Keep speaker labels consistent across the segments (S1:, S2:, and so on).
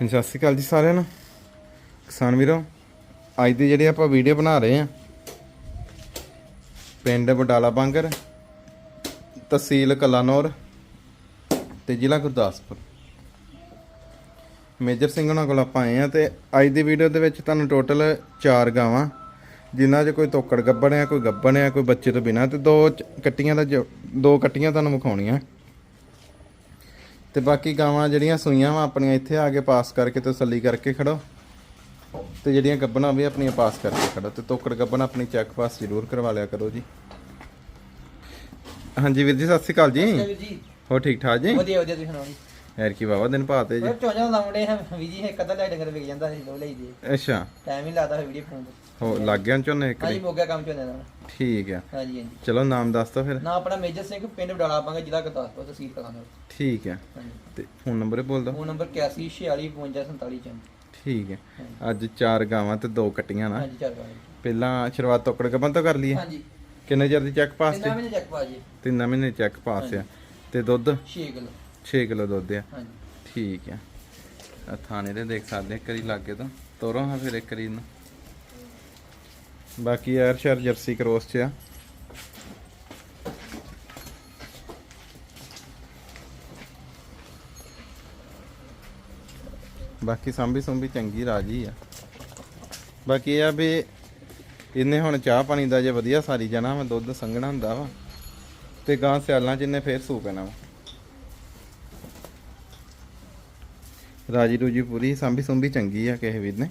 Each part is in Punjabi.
S1: ਹਾਂਜੀ, ਸਤਿ ਸ਼੍ਰੀ ਅਕਾਲ ਜੀ ਸਾਰਿਆਂ ਨੂੰ। ਕਿਸਾਨ ਵੀਰੋ ਅੱਜ ਦੀ ਜਿਹੜੀ ਆਪਾਂ ਵੀਡੀਓ ਬਣਾ ਰਹੇ ਆ ਪਿੰਡ ਬਡਾਲਾ ਬਾਂਗਰ ਤਹਿਸੀਲ ਕਲਾਨੌਰ ਤੇ ਜ਼ਿਲ੍ਹਾ ਗੁਰਦਾਸਪੁਰ। ਮੇਜਰ ਸਿੰਘ ਉਹਨਾਂ ਕੋਲ ਆਪਾਂ ਆਏ ਆ ਤੇ ਅੱਜ ਦੀ ਵੀਡੀਓ ਦੇ ਵਿੱਚ ਤੁਹਾਨੂੰ ਟੋਟਲ 4 ਗਾਵਾਂ ਜਿਨ੍ਹਾਂ 'ਚ ਕੋਈ ਤੋਕੜ ਗੱਬਣ ਆ ਕੋਈ ਗੱਬਣ ਆ ਕੋਈ ਬੱਚੇ ਤੋਂ ਬਿਨਾ ਤੇ ਦੋ ਕੱਟੀਆਂ ਦਾ ਜੋ- ਦੋ ਕੱਟੀਆਂ ਤੁਹਾਨੂੰ ਵਿਖਾਉਣੀਆਂ। ਤੇ ਬਾਕੀ ਗਾਵਾਂ ਜਿਹੜੀਆਂ ਸੂਈਆਂ ਵਾ ਆਪਣੀਆਂ ਇੱਥੇ ਆ ਕੇ ਪਾਸ ਕਰਕੇ ਤਸੱਲੀ ਕਰਕੇ ਖੜੋ। ਤੇ ਜਿਹੜੀਆਂ ਗੱਬਣਾ ਵੀ ਆਪਣੀਆਂ ਪਾਸ ਕਰਕੇ ਖੜੋ ਤੇ ਤੋਕੜ ਗੱਬਣ ਆਪਣੀ ਚੈੱਕ ਪਾਸ ਜ਼ਰੂਰ ਕਰਵਾ ਲਿਆ ਕਰੋ ਜੀ। ਹਾਂਜੀ ਵੀਰ ਜੀ ਸਤਿ ਸ਼੍ਰੀ ਅਕਾਲ ਜੀ। ਹੋ ਠੀਕ ਠਾਕ ਜੀ?
S2: ਵਧੀਆ ਵਧੀਆ ਤੁਸੀਂ ਸੁਣਾਓ ਜੀ?
S1: ਯਾਰ ਕੀ ਬਾਬਾ ਦਿਨ ਪਾਤੇ ਜੀ।
S2: ਚੋਜਾਂ ਲਾਉਂਦੇ ਹਾਂ ਵੀ ਜੀ ਇੱਕ ਅੱਧਾ ਲੈ ਡੰਗਰ ਵਿਕ ਜਾਂਦਾ ਸੀ ਲੋ ਲਈ ਜੀ
S1: ਅੱਛਾ।
S2: ਟਾਈਮ ਹੀ ਲਾਦਾ ਹੋਇਆ ਵੀਡੀਓ ਫੋਨ
S1: ਹੋ ਲੱਗ ਗਿਆ ਝੋਨੇ ਇੱਕ
S2: ਹਾਂਜੀ
S1: ਦੀ?
S2: ਮੋਗਾ ਕੰਮ ਚੋਂਦੇ ਦਾ।
S1: ਠੀਕ ਆ।
S2: ਹਾਂਜੀ ਹਾਂਜੀ।
S1: ਚਲੋ ਨਾਮ ਦੱਸ ਦੋ ਫਿਰ।
S2: ਨਾ ਆਪਣਾ ਮੇਜਰ ਸਿੰਘ ਪਿੰਡ ਬਡਾਲਾ ਪਾਂਗੇ ਜ਼ਿਲ੍ਹਾ ਗੁਰਦਾਸਪੁਰ ਤਹਿਸੀਲ ਕਲਾਨੌਰ
S1: ਠੀਕ ਆ।
S2: ਹਾਂਜੀ।
S1: ਤੇ ਫੋਨ ਨੰਬਰ ਬੋਲ ਦੋ
S2: ਫੋਨ ਨੰਬਰ 81465247
S1: ਠੀਕ ਹੈ ਅੱਜ ਚਾਰ ਗਾਵਾਂ ਤੇ ਦੋ ਕੱਟੀਆਂ ਨਾ।
S2: ਹਾਂਜੀ ਚੱਲ ਪਾਂਗੇ
S1: ਪਹਿਲਾਂ ਸ਼ੁਰੂਆਤ ਤੋਕੜ ਗੱਬਣ ਤੋਂ ਕਰ ਲਈਏ।
S2: ਹਾਂਜੀ।
S1: ਕਿੰਨੇ ਚਿਰ ਦੀ ਚੈੱਕ ਪਾਸ
S2: ਕਿੰਨਾ
S1: ਤੇ
S2: ਵੀ ਚੈੱਕ ਪਾ ਜੀ।
S1: ਤਿੰਨ ਮਹੀਨੇ ਚੈੱਕ ਪਾਸ ਆ। ਤੇ ਦੁੱਧ?
S2: 6 ਕਿਲੋ।
S1: 6 ਕਿਲੋ ਦੁੱਧ ਆ।
S2: ਹਾਂਜੀ।
S1: ਠੀਕ ਆ। ਆ ਥਾਣੇ ਦੇ ਦੇਖ ਸਕਦੇ ਇੱਕ ਵਾਰੀ ਲਾਗੇ ਤੋਂ। ਤੋਰੋ ਹਾਂ ਫਿਰ ਇੱਕ ਵਾਰੀ ਨੂੰ ਬਾਕੀ ਯਾਰ ਸ਼ਰ ਜਰਸੀ ਕ੍ਰੋਸ ਚ ਆ। ਬਾਕੀ ਸੰਭੀ ਸੰਭੀ ਚੰਗੀ ਰਾਜੀ ਆ। ਬਾਕੀ ਆ ਵੀ ਇਹਨੇ ਹੁਣ ਚਾਹ ਪਾਣੀ ਦਾ ਜੇ ਵਧੀਆ ਸਾਰੀ ਜਾਣਾ ਵਾ, ਦੁੱਧ ਸੰਘਣਾ ਹੁੰਦਾ ਵਾ, ਤੇ ਗਾਂ ਸਿਆਲਾਂ ਚ ਇਹਨੇ ਫੇਰ ਸੂ ਪੈਣਾ ਵਾ। ਰਾਜੀ ਰੂਜੀ ਪੂਰੀ ਸੰਭੀ ਸੰਭੀ ਚੰਗੀ ਆ ਕਿਸੇ ਵੀਰ ਨੇ।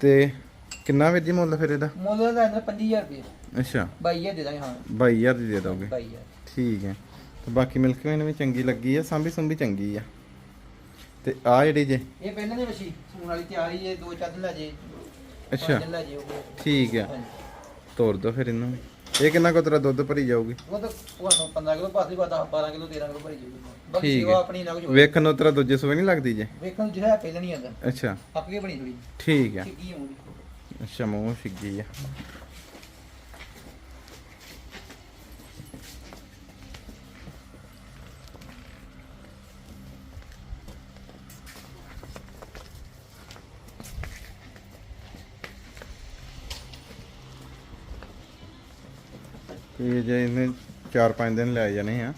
S1: ਤੇ ਕਿੰਨਾ ਵੀਰ ਜੀ ਮੁੱਲ ਫਿਰ ਇਹਦਾ?
S2: ਮੁੱਲ ਦਾ ਇਹਨਾਂ 25000 ਰੁਪਏ।
S1: ਅੱਛਾ।
S2: 22000 ਦੇ ਦਾਂਗੇ ਹਾਂ।
S1: 22000 ਦੀ ਦੇ ਦੋਗੇ?
S2: 22000
S1: ਠੀਕ ਹੈ। ਤੇ ਬਾਕੀ ਮਿਲਕ ਵੇਨ ਵੀ ਚੰਗੀ ਲੱਗੀ ਆ ਸੰਭੀ ਸੰਭੀ ਚੰਗੀ ਆ। ਤੇ ਆ ਜਿਹੜੀ ਜੇ?
S2: ਇਹ ਪਹਿਲਾਂ ਦੀ ਵਸ਼ੀ ਸੂਣ ਵਾਲੀ ਤਿਆਰੀ ਜੇ ਦੋ ਚਾਰ ਦਿਨ ਲੈ ਜੇ।
S1: ਅੱਛਾ।
S2: ਦਿਨ ਲੈ ਜੇ ਉਹ।
S1: ਠੀਕ ਆ। ਤੋਰ ਦੋ ਫਿਰ ਇਹਨੂੰ। ਇਹ ਕਿੰਨਾ ਕੁ ਤੇਰਾ ਦੁੱਧ ਭਰੀ ਜਾਊਗੀ?
S2: ਉਹ ਤਾਂ ਤੁਹਾਨੂੰ 15 ਕਿਲੋ ਪਾਸ ਬਾਤ 12 ਕਿਲੋ 13 ਕਿਲੋ ਭਰੀ ਜਾਊਗੀ। ਬਾਕੀ
S1: ਠੀਕ
S2: ਸੇਵਾ
S1: ਹੈ।
S2: ਆਪਣੀ ਨਾ ਕੁਝ
S1: ਵੇਖਣ ਨੂੰ ਤੇਰਾ ਦੂਜੇ ਸੂਏ ਨਹੀਂ ਲੱਗਦੀ ਜੇ?
S2: ਵੇਖਣ ਜਿਹੜਾ ਪਹਿਲਾਂ ਨਹੀਂ
S1: ਅੱਛਾ।
S2: ਆਪਕੇ ਬਣੀ ਥੋੜੀ
S1: ਠੀਕ ਆ
S2: ਚਿੱਕੀ ਆਉਂਦੀ।
S1: ਅੱਛਾ ਮੂੰਹ ਛਿੱਗੀ ਆ ਤੇ ਜੇ ਇਹਨੇ 4-5 ਦਿਨ ਲੈ ਜਾਣੇ ਆ।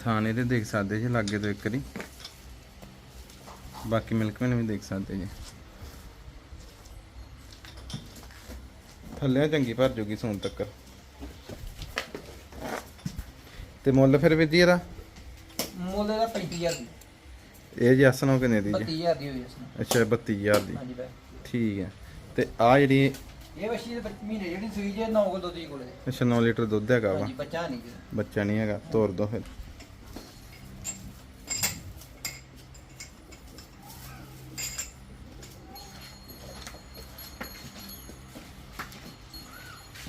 S1: ਥਾਣੇ ਤੇ ਦੇਖ ਸਕਦੇ ਜੀ, ਲਾਗੇ ਤੋਂ ਇੱਕ ਵਾਰੀ। ਬਾਕੀ ਮਿਲਕ ਮੈਨ ਵੀ ਦੇਖ ਸਕਦੇ ਜੀ। ਥੱਲੇ ਚੰਗੀ ਭਰ ਜੂਗੀ ਸੂਨ ਤੱਕ। ਤੇ ਮੁੱਲ ਫਿਰ ਵੀ ਜੀ ਇਹਦਾ?
S2: ਮੁੱਲ ਦਾ 35000 ਦੀ।
S1: ਇਹ ਜੀ ਅਸਨੋਂ ਕਿੰਨੇ ਦੀ ਜੀ?
S2: 32000 ਦੀ ਹੋਈ ਇਸ ਨੂੰ
S1: ਅੱਛਾ 32000 ਦੀ।
S2: ਹਾਂਜੀ ਬੈ
S1: ਠੀਕ ਹੈ। ਤੇ ਆ ਜਿਹੜੀ
S2: ਇਹ ਵਸ਼ੀ ਦੇ ਮਹੀਨੇ ਜਿਹੜੀ ਸੂਈ ਜੇ 9 ਕਿਲੋ ਦੀ ਕੋਲੇ।
S1: ਅੱਛਾ 9 ਲੀਟਰ ਦੁੱਧ ਹੈਗਾ ਵਾ।
S2: ਹਾਂਜੀ ਬੱਚਾ ਨਹੀਂ ਜੀ।
S1: ਬੱਚਾ ਨਹੀਂ ਹੈਗਾ ਤੋਰ ਦੋ ਫਿਰ।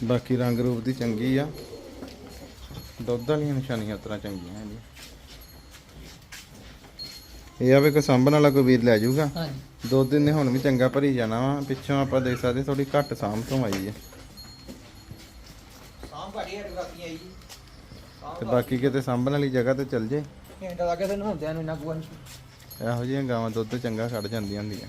S1: ਬਾਕੀ ਰੰਗ ਰੂਪ ਦੀ ਚੰਗੀ ਆ। ਦੁੱਧ ਵਾਲੀਆਂ ਨਿਸ਼ਾਨੀਆਂ ਉਤਰਾ ਚੰਗੀਆਂ ਆ ਜੀ। ਇਹ ਆਵੇ ਕੋ ਸੰਭਣ ਵਾਲਾ ਕੋਈ ਵੀਰ ਲੈ ਜਾਊਗਾ।
S2: ਹਾਂਜੀ।
S1: ਦੋ ਦਿਨ ਨੇ ਹੁਣ ਵੀ ਚੰਗਾ ਭਰੀ ਜਾਣਾ ਵਾ। ਪਿੱਛੋਂ ਆਪਾਂ ਦੇਖ ਸਕਦੇ ਥੋੜੀ ਘੱਟ ਸਾਂਭ ਤੋਂ ਆਈ ਹੈ।
S2: ਸਾਮ ਘਾੜੀ ਹਟ ਰਾਤੀ ਆਈ ਜੀ।
S1: ਤੇ ਬਾਕੀ ਕਿਤੇ ਸਾਂਭਣ ਵਾਲੀ ਜਗ੍ਹਾ ਤੇ ਚੱਲ ਜੇ।
S2: ਘੰਟਾ ਲੱਗੇ ਤੇ ਨਹਾਉਂਦਿਆਂ ਨੂੰ ਇੰਨਾ ਗੁਆ ਨਹੀਂ
S1: ਇਹੋ ਜਿਹੀਆਂ ਗਾਵਾਂ ਦੁੱਧ ਚੰਗਾ ਕੱਢ ਜਾਂਦੀਆਂ ਹੁੰਦੀਆਂ।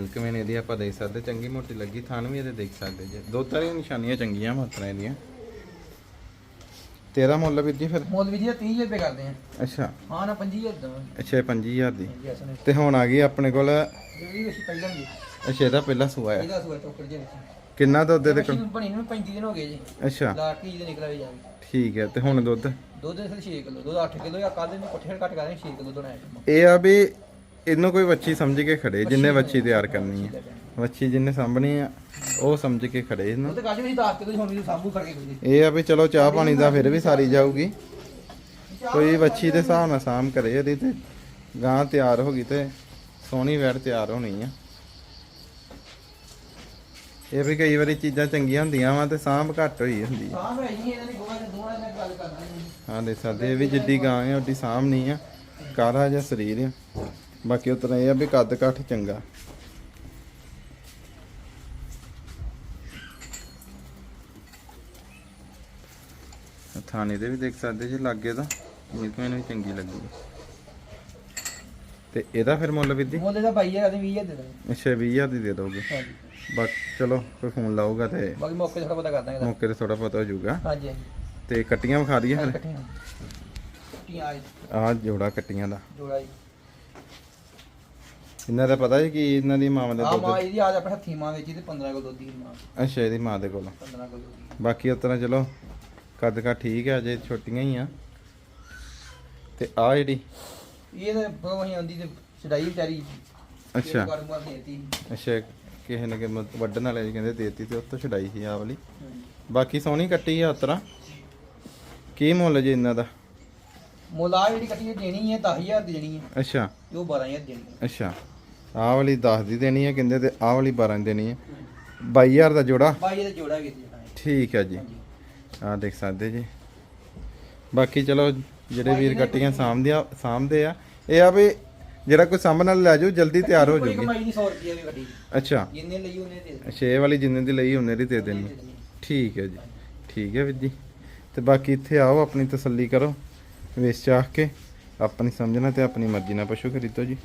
S1: ਮਿਲਕ ਮੈਨ ਇਹਦੀ ਆਪਾਂ ਦੇਖ ਸਕਦੇ ਚੰਗੀ ਮੋਟੀ ਲੱਗੀ ਥਾਨ ਵੀ ਇਹਦੇ ਦੇਖ ਸਕਦੇ ਜੇ। ਦੋ ਤਰ੍ਹਾਂ ਨਿਸ਼ਾਨੀਆਂ ਚੰਗੀਆਂ ਮਾਤਰਾ ਇਹਦੀਆਂ। ਤੇਰਾ ਮੁੱਲ ਵੀਰ ਜੀ ਫਿਰ?
S2: ਮੁੱਲ ਵੀ ਜੀ 30000 ਰੁਪਏ ਕਰਦੇ ਆ।
S1: ਅੱਛਾ।
S2: ਹਾਂ ਨਾ 25000 ਦਵਾਂਗੇ
S1: ਅੱਛਾ ਇਹ 25000 ਦੀ।
S2: ਜੀ
S1: ਤੇ ਹੁਣ ਆ ਗਈ ਆਪਣੇ ਕੋਲ?
S2: ਜਿਹੜੀ ਵਸ਼ੀ ਪਹਿਲਾਂ ਦੀ।
S1: ਅੱਛਾ ਇਹਦਾ ਪਹਿਲਾ ਸੂਆ
S2: ਇਹਦਾ ਸੂਆ ਜੇ ਵਿੱਚ।
S1: ਕਿੰਨਾ ਦੁੱਧ
S2: ਵਸ਼ੀ
S1: ਕੋਲ?
S2: ਬਣੀ ਨੂੰ 35 ਦਿਨ ਹੋ ਗਏ ਜੀ।
S1: ਅੱਛਾ।
S2: ਲਾਟ ਕੀ ਦੇ ਨਿਕਲਿਆ ਵੀ ਜਾਵੇ
S1: ਠੀਕ ਹੈ ਤੇ ਹੁਣ ਦੁੱਧ?
S2: ਦੁੱਧ ਦੇ 6 ਕਿਲੋ ਦੁੱਧ 8 ਕਿਲੋ ਜਾਂ ਕੱਲ ਦੇ ਨੂੰ ਪੱਠੇ ਘੱਟ ਕਰਦੇ 6 ਕਿਲੋ ਦੋਣਾ
S1: ਇਹ ਆ ਵੀ ਇਹਨੂੰ ਕੋਈ ਵੱਛੀ ਸਮਝ ਕੇ ਖੜੇ ਜਿੰਨੇ ਵੱਛੀ ਤਿਆਰ ਕਰਨੀ ਹੈ ਵੱਛੀ ਜਿੰਨੇ ਸਾਂਭਣੀ ਆ ਉਹ ਸਮਝ ਕੇ ਖੜੇ ਇਹਨੂੰ।
S2: ਤੇ ਕਾਜੀ ਵੀ 10 ਕਿਲੋ ਹੁਣ ਵੀ ਸਾਂਭੂ ਕਰਕੇ ਕੋਈ
S1: ਇਹ ਆ ਵੀ ਚਲੋ ਚਾਹ ਪਾਣੀ ਦਾ ਫਿਰ ਵੀ ਸਾਰੀ ਜਾਊਗੀ। ਕੋਈ ਵੱਛੀ ਦੇ ਹਿਸਾਬ ਨਾਲ ਸਾਂਭ ਕਰੇ ਇਹਦੀ ਤੇ ਗਾਂ ਤਿਆਰ ਹੋ ਗਈ ਤੇ ਸੋਹਣੀ ਵੈੜ ਤਿਆਰ ਹੋਣੀ ਆ। ਇਹ ਵੀ ਕਈ ਵਾਰੀ ਚੀਜ਼ਾਂ ਚੰਗੀਆਂ ਹੁੰਦੀਆਂ ਵਾ ਤੇ ਸਾਂਭ ਘੱਟ ਹੋਈ ਹੁੰਦੀ ਆ।
S2: ਸਾਂਭ ਹੈ ਜੀ ਇਹਨਾਂ ਦੀ ਗੋਆ ਦੇ ਦੋਵਾਂ ਨਾਲ ਗੱਲ ਕਰਨਾ
S1: ਹਾਂ ਦੇ ਸਕਦੇ ਇਹ ਵੀ ਜਿੱਡੀ ਗਾਂ ਆ ਓਡੀ ਸਾਂਭ ਨਹੀਂ ਆ। ਕਾਰਾ ਜਿਹਾ ਸਰੀਰ ਆ। ਬਾਕੀ ਉਤਨਾ ਇਹ ਆ ਵੀ ਕੱਦ ਕੱਠ ਚੰਗਾ। ਥਾਣੇ ਦੇ ਵੀ ਦੇਖ ਸਕਦੇ ਜੀ ਲੱਗੇ ਤਾਂ ਮਿਲਕ ਮੈਨੂੰ ਚੰਗੀ ਲੱਗੀ ਤੇ ਇਹਦਾ ਫਿਰ ਮੁੱਲ ਵਿੱਦੀ
S2: ਮੁੱਲ ਦਾ 20000 ਦੇ
S1: 20000 ਦੀ ਦੇ ਦੋਗੇ।
S2: ਹਾਂਜੀ।
S1: ਬਸ ਚਲੋ ਕੋਈ ਫੋਨ ਲਾਊਗਾ ਤੇ
S2: ਬਾਕੀ ਮੌਕੇ ਤੇ ਥੋੜਾ ਪਤਾ ਕਰ ਦਾਂਗੇ।
S1: ਮੌਕੇ ਤੇ ਥੋੜਾ ਪਤਾ ਹੋ ਜਾਊਗਾ।
S2: ਹਾਂਜੀ
S1: ਤੇ ਕੱਟੀਆਂ ਵਿਖਾ ਦਈਏ ਫਿਰ।
S2: ਕੱਟੀਆਂ। ਆ
S1: ਜੋੜਾ ਕੱਟੀਆਂ ਦਾ।
S2: ਜੋੜਾ ਜੀ।
S1: ਇਹਨਾਂ ਦਾ ਪਤਾ ਜੀ ਕਿ ਇਹਨਾਂ ਦੀ ਮਾਂ ਦੇ
S2: ਆ
S1: ਦੁੱਧ
S2: ਮਾਂ ਇਹਦੀ ਆ ਆਪਣੇ ਹੱਥੀ ਮਾਂ ਵਿੱਚ ਤੇ 15 ਕਿਲੋ ਦੁੱਧ ਦੀ ਮਾਂ।
S1: ਅੱਛਾ ਇਹਦੀ ਮਾਂ ਦੇ ਕੋਲ।
S2: 15 ਕਿਲੋ ਦੁੱਧ
S1: ਬਾਕੀ ਤਰ੍ਹਾਂ ਚਲੋ ਕੱਦ ਕਾ ਠੀਕ ਹੈ ਅਜੇ ਛੋਟੀਆਂ ਹੀ ਆ। ਤੇ ਆ ਜਿਹੜੀ?
S2: ਦੀ। ਇਹ ਤਾਂ ਬਹੁਤ ਹੀ ਆਉਂਦੀ ਤੇ ਛਡਾਈ ਵਿਚਾਰੀ।
S1: ਅੱਛਾ।
S2: ਕਰ ਮਾਰ ਦੇਤੀ।
S1: ਅੱਛਾ ਕਿਸੇ ਨੇ ਕਿ ਮਤ- ਵੱਢਣ ਵਾਲੇ ਜੀ ਕਹਿੰਦੇ ਦੇਤੀ ਤੇ ਉਸ ਤੋਂ ਛਡਾਈ ਸੀ ਆ ਵਾਲੀ। ਬਾਕੀ ਸੋਹਣੀ ਕੱਟੀ ਆ ਉਸ ਤਰ੍ਹਾਂ। ਕੀ ਮੁੱਲ ਜੀ ਇਹਨਾਂ ਦਾ?
S2: ਮੁੱਲ ਆ ਜਿਹੜੀ ਕੱਟੀ ਇਹ ਦੇਣੀ ਹੈ 10000 ਦੀ ਦੇਣੀ ਹੈ
S1: ਅੱਛਾ।
S2: ਤੇ ਉਹ 12000 ਦੀ ਦੇਣੀ ਹੈ
S1: ਅੱਛਾ। ਆਹ ਵਾਲੀ 10 ਦੀ ਦੇਣੀ ਹੈ ਕਹਿੰਦੇ ਤੇ ਆਹ ਵਾਲੀ 12 ਦੀ ਦੇਣੀ ਹੈ 22000 ਦਾ ਜੋੜਾ?
S2: ਬਾਈ ਇਹਦਾ ਜੋੜਾ ਵੀ ਦੇ ਦੇਣਾ ਹੈ।
S1: ਠੀਕ ਹੈ ਜੀ। ਆਹ ਦੇਖ ਸਕਦੇ ਜੀ। ਬਾਕੀ ਚਲੋ ਜਿਹੜੇ ਵੀਰ ਕੱਟੀਆਂ ਸਾਂਭਦੀਆਂ ਸਾਂਭਦੇ ਆ। ਇਹ ਆ ਵੀ ਜਿਹੜਾ ਕੋਈ ਸਾਂਭਣ ਨਾਲ ਲੈ ਜਾਓ ਜਲਦੀ ਤਿਆਰ ਹੋ
S2: ਕੋਈ
S1: ਜਾਊਗੀ।
S2: ਕਮਾਈ ਨਹੀਂ 100 ਰੁਪਏ ਦੀ ਕੱਟੀ
S1: ਅੱਛਾ।
S2: ਜਿੰਨੇ ਲਈ ਉਹਨੇ ਦੇ ਦੇਣੀ।
S1: ਛੇ ਵਾਲੀ ਜਿੰਨੇ ਦੀ ਲਈ ਉਹਨੇ ਦੀ ਦੇ ਦੇਣੀ।
S2: ਦੇ ਦੇਣੀ।
S1: ਠੀਕ ਹੈ ਜੀ। ਠੀਕ ਹੈ ਵੀਰ ਜੀ। ਤੇ ਬਾਕੀ ਇੱਥੇ ਆਓ ਆਪਣੀ ਤਸੱਲੀ ਕਰੋ। ਵੇਚ ਚਾਹ ਕੇ ਆਪਣੀ ਸਮਝਣਾ ਤੇ ਆਪਣੀ ਮਰਜ਼ੀ ਨਾਲ ਪਸ਼ੂ ਖਰੀਦੋ ਜੀ।